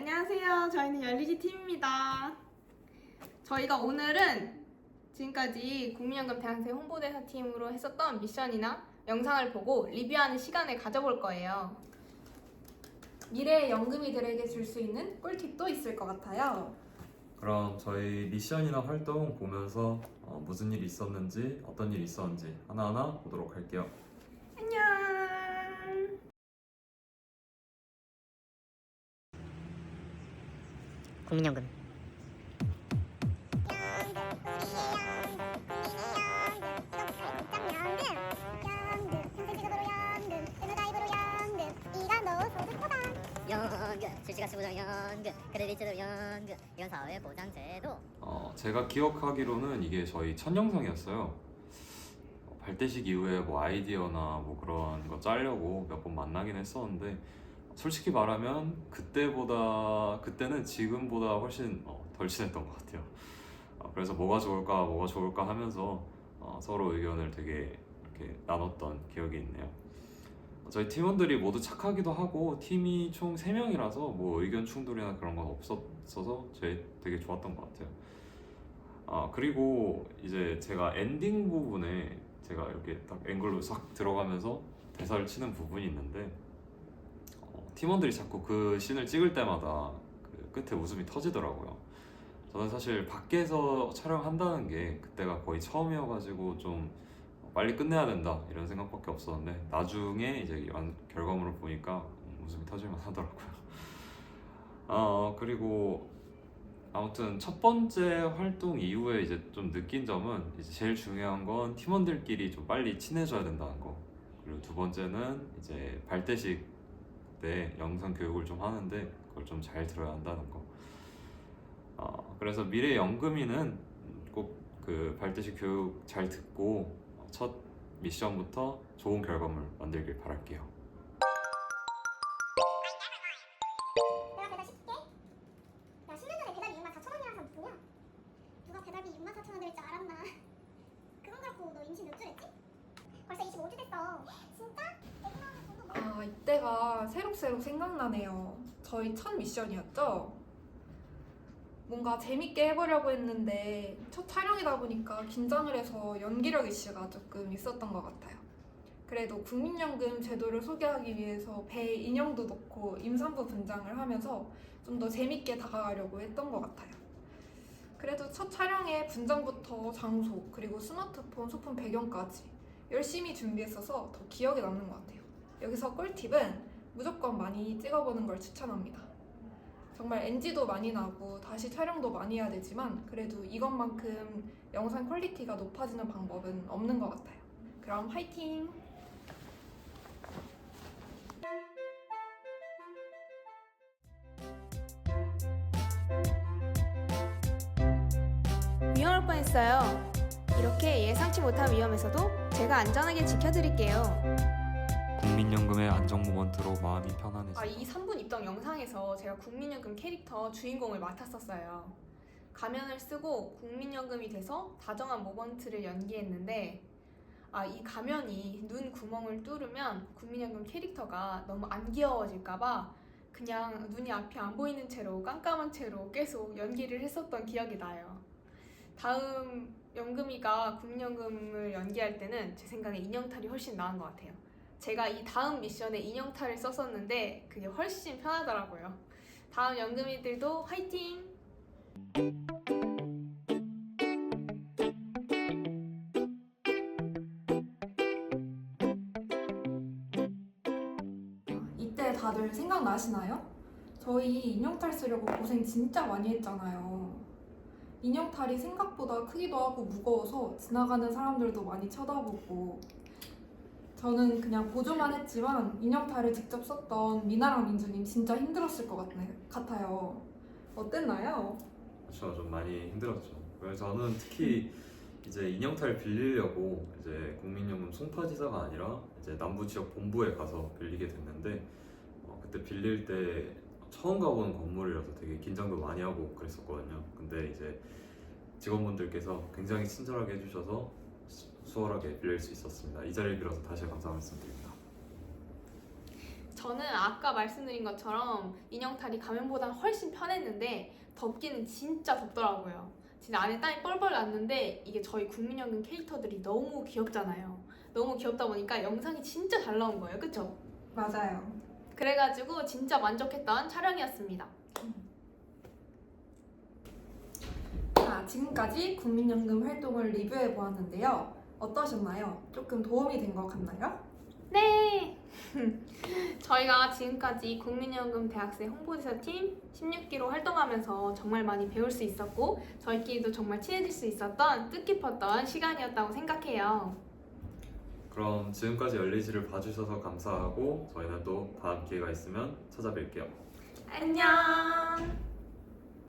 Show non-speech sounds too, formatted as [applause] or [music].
안녕하세요. 저희는 열리지 팀입니다. 저희가 오늘은 지금까지 국민연금 대학생 홍보대사 팀으로 했었던 미션이나 영상을 보고 리뷰하는 시간을 가져볼 거예요. 미래의 연금이들에게 줄 수 있는 꿀팁도 있을 것 같아요. 그럼 저희 미션이나 활동 보면서 어, 무슨 일이 있었는지 어떤 일이 있었는지 하나하나 보도록 할게요. 국민연금 연금 실시간수부정 연금 크레딧제도 연금 이건 사회보장제도 어, 제가 기억하기로는 이게 저희 첫 영상이었어요. 어, 발대식 이후에 뭐 아이디어나 뭐 그런 거 짜려고 몇 번 만나긴 했었는데 솔직히 말하면 그때보다 그때는 지금보다 훨씬 어, 덜 친했던 것 같아요. 어, 그래서 뭐가 좋을까 뭐가 좋을까 하면서 어, 서로 의견을 되게 이렇게 나눴던 기억이 있네요. 어, 저희 팀원들이 모두 착하기도 하고 팀이 총 3명이라서 뭐 의견 충돌이나 그런 건 없었어서 저희 되게 좋았던 것 같아요. 아 그리고 이제 제가 엔딩 부분에 제가 이렇게 딱 앵글로 싹 들어가면서 대사를 치는 부분이 있는데 어, 팀원들이 자꾸 그 씬을 찍을 때마다 그 끝에 웃음이 터지더라고요. 저는 사실 밖에서 촬영한다는 게 그때가 거의 처음이어가지고 좀 빨리 끝내야 된다 이런 생각밖에 없었는데 나중에 이제 완- 결과물을 보니까 음, 웃음이 터질만 하더라고요. [laughs] 어 그리고 아무튼 첫 번째 활동 이후에 이제 좀 느낀 점은 이제 제일 중요한 건 팀원들끼리 좀 빨리 친해져야 된다는 거. 그리고 두 번째는 이제 발대식 때 영상 교육을 좀 하는데 그걸 좀 잘 들어야 한다는 거. 어, 그래서 미래 연금이는 꼭 그 발대식 교육 잘 듣고 첫 미션부터 좋은 결과물 만들길 바랄게요. 아, 이때가 새록새록 생각나네요. 저희 첫 미션이었죠? 뭔가 재밌게 해보려고 했는데 첫 촬영이다 보니까 긴장을 해서 연기력 이슈가 조금 있었던 것 같아요. 그래도 국민연금 제도를 소개하기 위해서 배에 인형도 넣고 임산부 분장을 하면서 좀 더 재밌게 다가가려고 했던 것 같아요. 그래도 첫 촬영에 분장부터 장소, 그리고 스마트폰 소품 배경까지 열심히 준비했어서 더 기억에 남는 것 같아요. 여기서 꿀팁은 무조건 많이 찍어보는 걸 추천합니다. 정말 NG도 많이 나고 다시 촬영도 많이 해야 되지만 그래도 이것만큼 영상 퀄리티가 높아지는 방법은 없는 것 같아요. 그럼 화이팅! 위험할 뻔했어요. 이렇게 예상치 못한 위험에서도 제가 안전하게 지켜드릴게요. 국민연금의 안정 모먼트로 마음이 편안해지. 아, 이 3분 입덕 영상에서 제가 국민연금 캐릭터 주인공을 맡았었어요. 가면을 쓰고 국민연금이 돼서 다정한 모먼트를 연기했는데 아, 이 가면이 눈 구멍을 뚫으면 국민연금 캐릭터가 너무 안 귀여워질까봐 그냥 눈이 앞이 안 보이는 채로 깜깜한 채로 계속 연기를 했었던 기억이 나요. 다음 연금이가 국민연금을 연기할 때는 제 생각에 인형탈이 훨씬 나은 것 같아요. 제가 이 다음 미션에 인형탈을 썼었는데 그게 훨씬 편하더라고요. 다음 연금이들도 화이팅! 이때 다들 생각나시나요? 저희 인형탈 쓰려고 고생 진짜 많이 했잖아요. 인형탈이 생각보다 크기도 하고 무거워서 지나가는 사람들도 많이 쳐다보고 저는 그냥 보조만 했지만 인형탈을 직접 썼던 미나랑 민주님 진짜 힘들었을 것 같네, 같아요. 어땠나요? 그렇죠, 좀 많이 힘들었죠. 그래서 저는 특히 이제 인형탈 빌리려고 이제 국민연금 송파지사가 아니라 이제 남부 지역 본부에 가서 빌리게 됐는데 어, 그때 빌릴 때 처음 가보는 건물이라서 되게 긴장도 많이 하고 그랬었거든요. 근데 이제 직원분들께서 굉장히 친절하게 해주셔서 수- 수월하게 빌릴 수 있었습니다. 이 자리를 빌어서 다시 감사 말씀드립니다. 저는 아까 말씀드린 것처럼 인형탈이 가면보다 훨씬 편했는데 덥기는 진짜 덥더라고요. 진짜 안에 땀이 뻘뻘 났는데 이게 저희 국민연금 캐릭터들이 너무 귀엽잖아요. 너무 귀엽다 보니까 영상이 진짜 잘 나온 거예요. 그쵸? 맞아요. 그래가지고 진짜 만족했던 촬영이었습니다. 자, 지금까지 국민연금 활동을 리뷰해 보았는데요. 어떠셨나요? 조금 도움이 된 것 같나요? 네! [laughs] 저희가 지금까지 국민연금 대학생 홍보대사 팀 16기로 활동하면서 정말 많이 배울 수 있었고 저희끼리도 정말 친해질 수 있었던 뜻깊었던 시간이었다고 생각해요. 그럼 지금까지 열리지를 봐주셔서 감사하고 저희는 또 다음 기회가 있으면 찾아뵐게요. 안녕!